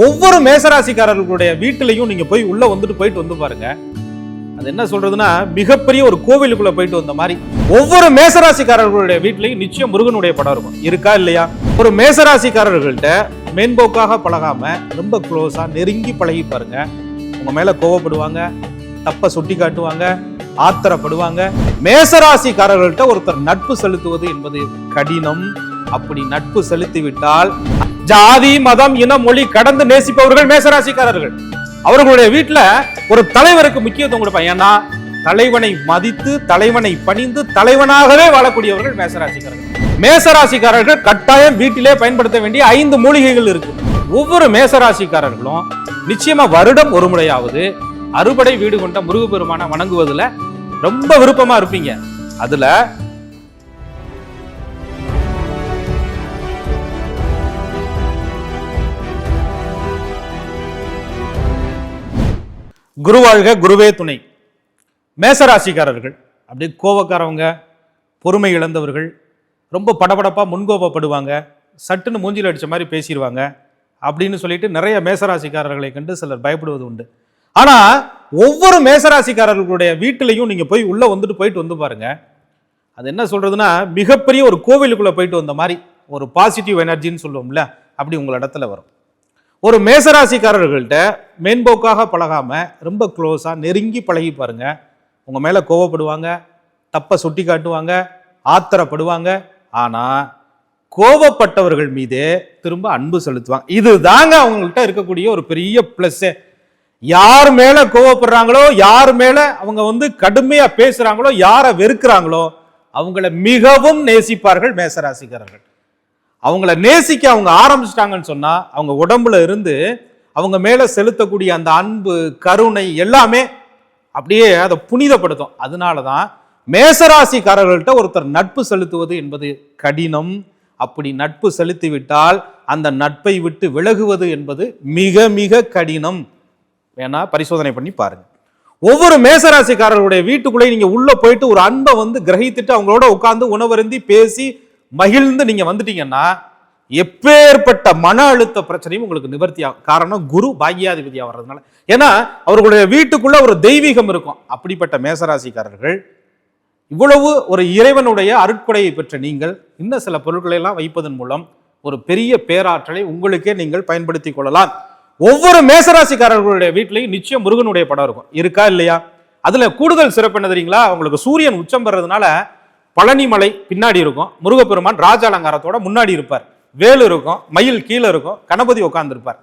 ஒவ்வொரு மேசராசிக்காரர்களுடைய வீட்டிலையும் நீங்க போய் உள்ள வந்துட்டு போயிட்டு வந்து பாருங்க. அது என்ன சொல்றதுன்னா மிகப்பெரிய ஒரு கோவிலுக்குள்ள போயிட்டு வந்த மாதிரி. ஒவ்வொரு மேசராசிக்காரர்களுடைய வீட்டிலையும் நிச்சயம் முருகனுடைய படம் இருக்கும். இருக்கா இல்லையா? ஒரு மேசராசிக்காரர்கள்ட்ட மேம்போக்காக பழகாம ரொம்ப க்ளோஸா நெருங்கி பழகி பாருங்க. உங்க மேல கோவப்படுவாங்க தப்ப சுட்டி காட்டுவாங்க ஆத்திரப்படுவாங்க. மேசராசிக்காரர்கள்ட்ட ஒருத்தர் நட்பு செலுத்துவது என்பது கடினம். அப்படி நட்பு செலுத்தி விட்டால் ஜாதி மதம் இன மொழி கடந்து நேசிப்பவர்கள் மேசராசிக்காரர்கள். அவர்களுடைய வீட்டுல ஒரு தலைவருக்கு முக்கியத்துவம் கொடுப்பாங்க. ஏன்னா தலைவனை மதித்து தலைவனை பணிந்து தலைவனாகவே வாழக்கூடியவர்கள் மேசராசிக்காரர்கள். மேசராசிக்காரர்கள் கட்டாயம் வீட்டிலே பயன்படுத்த வேண்டிய ஐந்து மூலிகைகள் இருக்கு. ஒவ்வொரு மேசராசிக்காரர்களும் நிச்சயமா வருடம் ஒரு முறையாவது அறுபடை வீடு கொண்ட முருகப்பெருமான வணங்குவதுல ரொம்ப விருப்பமா இருப்பீங்க. அதுல குருவாழ்க குருவே துணை. மேசராசிக்காரர்கள் அப்படியே கோவக்காரவங்க பொறுமை இழந்தவர்கள் ரொம்ப படபடப்பாக முன்கோபப்படுவாங்க சட்டுன்னு மூஞ்சில் அடித்த மாதிரி பேசிடுவாங்க அப்படின்னு சொல்லிட்டு நிறைய மேசராசிக்காரர்களை கண்டு சிலர் பயப்படுவது உண்டு. ஆனால் ஒவ்வொரு மேசராசிக்காரர்களுடைய வீட்டிலையும் நீங்கள் போய் உள்ளே வந்துட்டு போயிட்டு வந்து பாருங்க. அது என்ன சொல்கிறதுனா மிகப்பெரிய ஒரு கோவிலுக்குள்ளே போயிட்டு வந்த மாதிரி ஒரு பாசிட்டிவ் எனர்ஜின்னு சொல்லுவோம்ல அப்படி உங்கள் இடத்துல வரும். ஒரு மேசராசிக்காரர்கள்ட்ட மேன்போக்காக பழகாம ரொம்ப க்ளோஸாக நெருங்கி பழகி பாருங்க. உங்க மேல கோவப்படுவாங்க தப்பை சுட்டி காட்டுவாங்க ஆத்திரப்படுவாங்க. ஆனா கோவப்பட்டவர்கள் மீதே திரும்ப அன்பு செலுத்துவாங்க. இதுதாங்க அவங்கள்ட்ட இருக்கக்கூடிய ஒரு பெரிய பிளஸ் யார் மேல கோவப்படுறாங்களோ யார் மேல அவங்க வந்து கடுமையா பேசுறாங்களோ யாரை வெறுக்கிறாங்களோ அவங்கள மிகவும் நேசிப்பார்கள் மேசராசிக்காரர்கள். அவங்கள நேசிக்க அவங்க ஆரம்பிச்சிட்டாங்கன்னு சொன்னா அவங்க உடம்புல இருந்து அவங்க மேல செலுத்தக்கூடிய அந்த அன்பு கருணை எல்லாமே அப்படியே அதை புனிதப்படுத்தும். அதனால தான் மேசராசிக்காரர்கள்ட்ட ஒருத்தர் நட்பு செலுத்துவது என்பது கடினம். அப்படி நட்பு செலுத்தி விட்டால் அந்த நட்பை விட்டு விலகுவது என்பது மிக மிக கடினம். வேணா பரிசோதனை பண்ணி பாருங்க. ஒவ்வொரு மேசராசிக்காரர்களுடைய வீட்டுக்குள்ளே நீங்க உள்ள போயிட்டு ஒரு அன்பை வந்து கிரகித்துட்டு அவங்களோட உட்காந்து உணவருந்தி பேசி மகிழ்ந்து நீங்க வந்துட்டீங்கன்னா எப்பேற்பட்ட மன அழுத்த பிரச்சனையும் உங்களுக்கு நிவர்த்தி ஆகும். காரணம் குரு பாக்யாதிபதியாக வர்றதுனால. ஏன்னா அவர்களுடைய வீட்டுக்குள்ள ஒரு தெய்வீகம் இருக்கும். அப்படிப்பட்ட மேசராசிக்காரர்கள் இவ்வளவு ஒரு இறைவனுடைய அருட்கொடையை பெற்ற நீங்கள் இன்னும் சில பொருட்களை எல்லாம் வைப்பதன் மூலம் ஒரு பெரிய பேராற்றலை உங்களுக்கே நீங்கள் பயன்படுத்தி கொள்ளலாம். ஒவ்வொரு மேசராசிக்காரர்களுடைய வீட்லையும் நிச்சயம் முருகனுடைய படம் இருக்கும். இருக்கா இல்லையா? அதுல கூடுதல் சிறப்பு என்ன தெரியுங்களா? அவங்களுக்கு சூரியன் உச்சம் பெறதுனால பழனிமலை பின்னாடி இருக்கும். முருகப்பெருமான் ராஜ அலங்காரத்தோட முன்னாடி இருப்பார். வேலு இருக்கும் மயில் கீழே இருக்கும் கணபதி உட்காந்துருப்பார்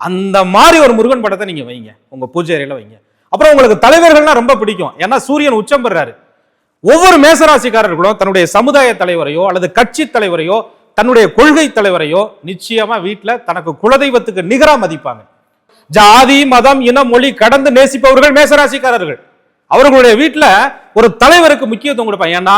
அந்த மாதிரி ஒரு முருகன் படத்தை நீங்கள் வைங்க. உங்கள் பூஜை அறையில் வைங்க. அப்புறம் உங்களுக்கு தலைவர்கள்லாம் ரொம்ப பிடிக்கும். ஏன்னா சூரியன் உச்சம் பெறாரு. ஒவ்வொரு மேசராசிக்காரர்களும் தன்னுடைய சமுதாய தலைவரையோ அல்லது கட்சி தலைவரையோ தன்னுடைய கொள்கை தலைவரையோ நிச்சயமா வீட்டில் தனக்கு குலதெய்வத்துக்கு நிகராக மதிப்பாங்க. ஜாதி மதம் இன மொழி கடந்து நேசிப்பவர்கள் மேசராசிக்காரர்கள். அவர்களுடைய வீட்டில் ஒரு தலைவருக்கு முக்கியத்துவம் கொடுப்பாங்க. ஏன்னா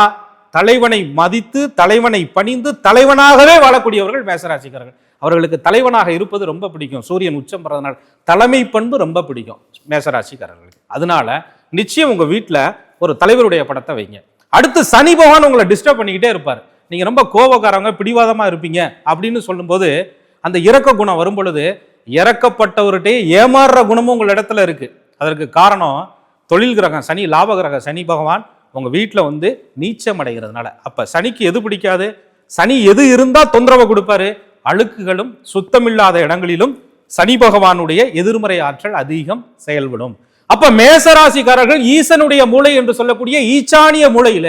தலைவனை மதித்து தலைவனை பணிந்து தலைவனாகவே வாழக்கூடியவர்கள் மேசராசிக்காரர்கள். அவர்களுக்கு தலைவனாக இருப்பது ரொம்ப பிடிக்கும். சூரியன் உச்சம் பெறதுனால தலைமை பண்பு ரொம்ப பிடிக்கும் மேசராசிக்காரர்களுக்கு. அதனால நிச்சயம் உங்கள் வீட்டில் ஒரு தலைவருடைய படத்தை வைங்க. அடுத்து சனி பகவான் உங்களை டிஸ்டர்ப் பண்ணிக்கிட்டே இருப்பார். நீங்கள் ரொம்ப கோபக்காரவங்க பிடிவாதமாக இருப்பீங்க அப்படின்னு சொல்லும்போது அந்த இறக்க குணம் வரும் பொழுது இறக்கப்பட்டவர்கிட்டே ஏமாறுற குணமும் உங்கள் இடத்துல இருக்குது அதற்கு காரணம் தொழில் கிரகம் சனி லாப கிரகம் சனி பகவான் உங்கள் வீட்டில் வந்து நீச்சம் அடைகிறதுனால. அப்போ சனிக்கு எது பிடிக்காது? சனி எது இருந்தால் தொந்தரவை கொடுப்பாரு? அழுக்குகளும் சுத்தமில்லாத இடங்களிலும் சனி பகவானுடைய எதிர்மறை ஆற்றல் அதிகம் செயல்படும். அப்ப மேசராசிக்காரர்கள் ஈசனுடைய மூளை என்று சொல்லக்கூடிய ஈச்சானிய மூளையில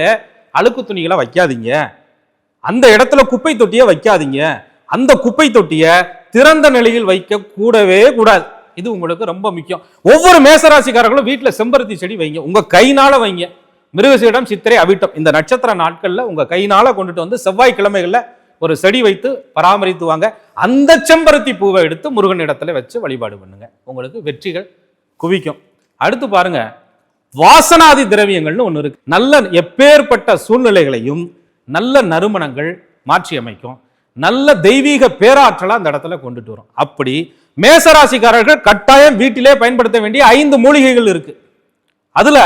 அழுக்கு துணிகளை வைக்காதீங்க. அந்த இடத்துல குப்பை தொட்டியை வைக்காதீங்க. அந்த குப்பை தொட்டியை திறந்த நிலையில் வைக்க கூடவே கூடாது. இது உங்களுக்கு ரொம்ப முக்கியம். ஒவ்வொரு மேசராசிக்காரர்களும் வீட்டில் செம்பருத்தி செடி வைங்க. உங்க கைனால வைங்க. மிருகசீடம் சித்திரை அவிட்டம். இந்த நட்சத்திர நாட்களில் உங்கள் கையினால் கொண்டுட்டு வந்து செவ்வாய்க்கிழமைகளில் ஒரு செடி வைத்து பராமரித்து வாங்க அந்த செம்பருத்தி பூவை எடுத்து முருகன் இடத்துல வச்சு வழிபாடு பண்ணுங்க. உங்களுக்கு வெற்றிகள் குவிக்கும். அடுத்து பாருங்க. வாசனாதி திரவியங்கள்னு ஒன்று இருக்கு. நல்ல எப்பேற்பட்ட சூழ்நிலைகளையும் நல்ல நறுமணங்கள் மாற்றி அமைக்கும். நல்ல தெய்வீக பேராற்றலாக அந்த இடத்துல கொண்டுட்டு வரும். அப்படி மேசராசிக்காரர்கள் கட்டாயம் வீட்டிலே பயன்படுத்த வேண்டிய ஐந்து மூலிகைகள் இருக்கு. அதுல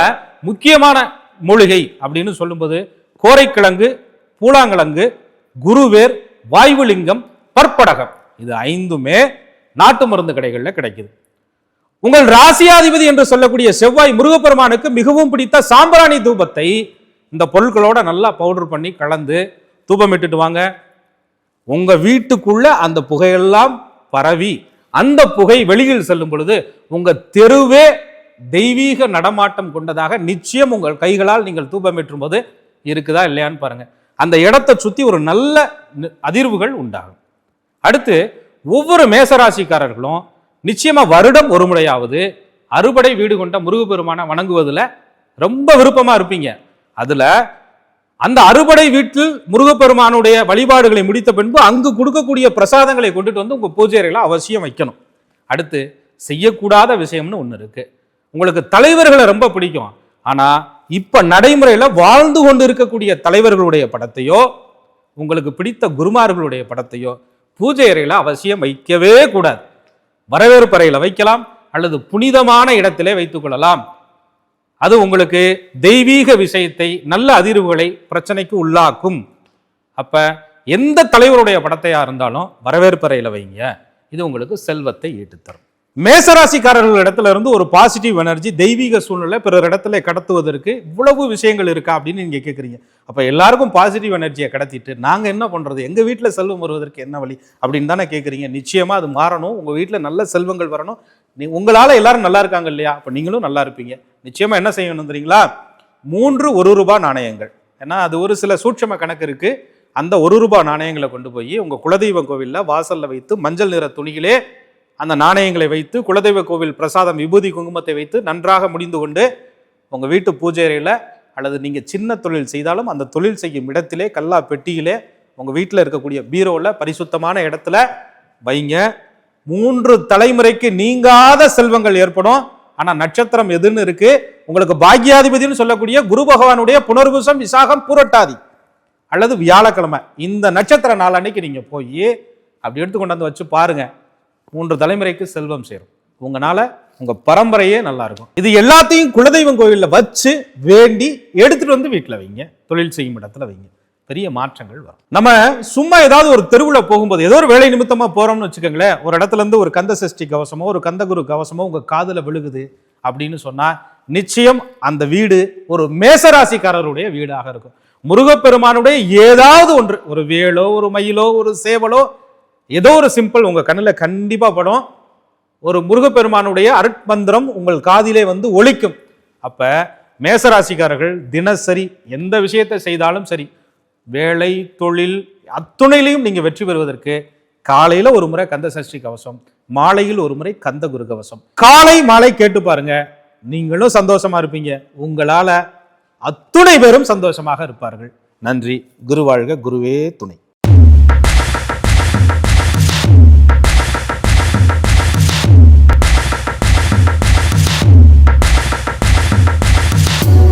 முக்கியமான மூலிகை அப்படின்னு சொல்லும்போது கோரைக்கிழங்கு பூலாங்கிழங்கு குருவேர் வாய்வுலிங்கம் பற்படகம். இது ஐந்துமே நாட்டு மருந்து கடைகளில் கிடைக்குது. உங்கள் ராசியாதிபதி என்று சொல்லக்கூடிய செவ்வாய் முருகப்பெருமானுக்கு மிகவும் பிடித்த சாம்பிராணி தூபத்தை இந்த பொருட்களோட நல்லா பவுடர் பண்ணி கலந்து தூபம் இட்டுட்டு வாங்க. உங்க வீட்டுக்குள்ள அந்த புகையெல்லாம் பரவி அந்த புகை வெளியில் செல்லும் பொழுது உங்க தெருவே தெய்வீக நடமாட்டம் கொண்டதாக நிச்சயம் உங்கள் கைகளால் நீங்கள் தூபமேற்றும் போது இருக்குதா இல்லையான்னு பாருங்க. அந்த இடத்தை சுத்தி ஒரு நல்ல நி- அதிர்வுகள் உண்டாகும். அடுத்து ஒவ்வொரு மேசராசிக்காரர்களும் நிச்சயமா வருடம் ஒரு முறையாவது அறுபடை வீடு கொண்ட முருகப்பெருமானை வணங்குவதில் ரொம்ப விருப்பமா இருப்பீங்க. அதுல அந்த அறுபடை வீட்டில் முருகப்பெருமானுடைய வழிபாடுகளை முடித்த பின்பு அங்கு கொடுக்கக்கூடிய பிரசாதங்களை கொண்டுட்டு வந்து உங்க பூஜை அறையில் அவசியம் வைக்கணும். அடுத்து செய்யக்கூடாத விஷயம்னு ஒன்று இருக்குது உங்களுக்கு தலைவர்களை ரொம்ப பிடிக்கும். ஆனால் இப்போ நடைமுறையில் வாழ்ந்து கொண்டு இருக்கக்கூடிய தலைவர்களுடைய படத்தையோ உங்களுக்கு பிடித்த குருமார்களுடைய படத்தையோ பூஜை அறையில் அவசியம் வைக்கவே கூடாது. வரவேற்பு அறையில் வைக்கலாம் அல்லது புனிதமான இடத்திலே வைத்துக்கொள்ளலாம் அது உங்களுக்கு தெய்வீக விஷயத்தை நல்ல அதிர்வுகளை பிரச்சனைக்கு உள்ளாக்கும். அப்போ எந்த தலைவருடைய படத்தையாக இருந்தாலும் வரவேற்பறையில் வைங்க. இது உங்களுக்கு செல்வத்தை ஈட்டுத்தரும். மேசராசிக்காரர்கள் இடத்துல இருந்து ஒரு பாசிட்டிவ் எனர்ஜி தெய்வீக சூழ்நிலை பிறர் இடத்துல கடத்துவதற்கு இவ்வளவு விஷயங்கள் இருக்கா அப்படின்னு நீங்க கேட்குறீங்க அப்போ எல்லாருக்கும் பாசிட்டிவ் எனர்ஜியை கடத்திட்டு நாங்க என்ன பண்றது? எங்க வீட்டில் செல்வம் வருவதற்கு என்ன வழி? அப்படின்னு தானே கேட்குறீங்க நிச்சயமா அது மாறணும். உங்க வீட்டில் நல்ல செல்வங்கள் வரணும். நீ உங்களால எல்லாரும் நல்லா இருக்காங்க இல்லையா? அப்போ நீங்களும் நல்லா இருப்பீங்க. நிச்சயமா என்ன செய்யணும் தெரியுங்களா? மூன்று ஒரு ரூபாய் நாணயங்கள். ஏன்னா அது ஒரு சில சூட்சம கணக்கு இருக்கு. அந்த ஒரு ரூபாய் நாணயங்களை கொண்டு போய் உங்க குலதெய்வ கோவில்ல வாசல்ல வைத்து மஞ்சள் நிற துணியிலே அந்த நாணயங்களை வைத்து குலதெய்வ கோவில் பிரசாதம் விபூதி குங்குமத்தை வைத்து நன்றாக முடிந்து கொண்டு உங்கள் வீட்டு பூஜை அறையில் அல்லது நீங்கள் சின்ன தொழில் செய்தாலும் அந்த தொழில் செய்யும் இடத்திலே கல்லா பெட்டியிலே உங்கள் வீட்டில் இருக்கக்கூடிய பீரோவில் பரிசுத்தமான இடத்துல வைங்க. மூன்று தலைமுறைக்கு நீங்காத செல்வங்கள் ஏற்படும். ஆனால் நட்சத்திரம் எதுன்னு இருக்கு? உங்களுக்கு பாக்யாதிபதினு சொல்லக்கூடிய குரு பகவானுடைய புனர்பூசம் விசாகம் பூரட்டாதி. அல்லது வியாழக்கிழமை. இந்த நட்சத்திர நாள் அன்னைக்கு நீங்கள் போய் அப்படி எடுத்து கொண்டாந்து வச்சு பாருங்கள் மூன்று தலைமுறைக்கு செல்வம் சேரும். உங்களால உங்க பரம்பரையே நல்லா இருக்கும். இது எல்லாத்தையும் குலதெய்வம் கோயிலில் வச்சு வேண்டி எடுத்துட்டு வந்து வீட்டில் வைங்க. தொழில் செய்யும் இடத்துல வைங்க. பெரிய மாற்றங்கள் வரும். நம்ம சும்மா ஏதாவது ஒரு தெருவில் போகும்போது ஏதோ ஒரு வேலை நிமித்தமா போறோம்னு வச்சுக்கோங்களேன். ஒரு இடத்துல இருந்து ஒரு கந்த சஷ்டி கவசமோ ஒரு கந்தகுரு கவசமோ உங்க காதில் விழுகுது அப்படின்னு சொன்னா நிச்சயம் அந்த வீடு ஒரு மேசராசிக்காரருடைய வீடாக இருக்கும். முருகப்பெருமானுடைய ஏதாவது ஒன்று ஒரு வேலோ ஒரு மயிலோ ஒரு சேவலோ ஏதோ ஒரு சிம்பிள் உங்கள் கண்ணில் கண்டிப்பாக படும். ஒரு முருகப்பெருமானுடைய அருட்மந்திரம் உங்கள் காதிலே வந்து ஒழிக்கும் அப்போ மேசராசிக்காரர்கள் தினசரி எந்த விஷயத்தை செய்தாலும் சரி வேலை தொழில் அத்துணையிலையும் நீங்கள் வெற்றி பெறுவதற்கு காலையில் ஒரு முறை கந்த சஷ்டி கவசம் மாலையில் ஒரு முறை கந்த குரு கவசம் காலை மாலை கேட்டு பாருங்க நீங்களும் சந்தோஷமா இருப்பீங்க. உங்களால் அத்துணை பேரும் சந்தோஷமாக இருப்பார்கள். நன்றி. குருவாழ்க குருவே துணை.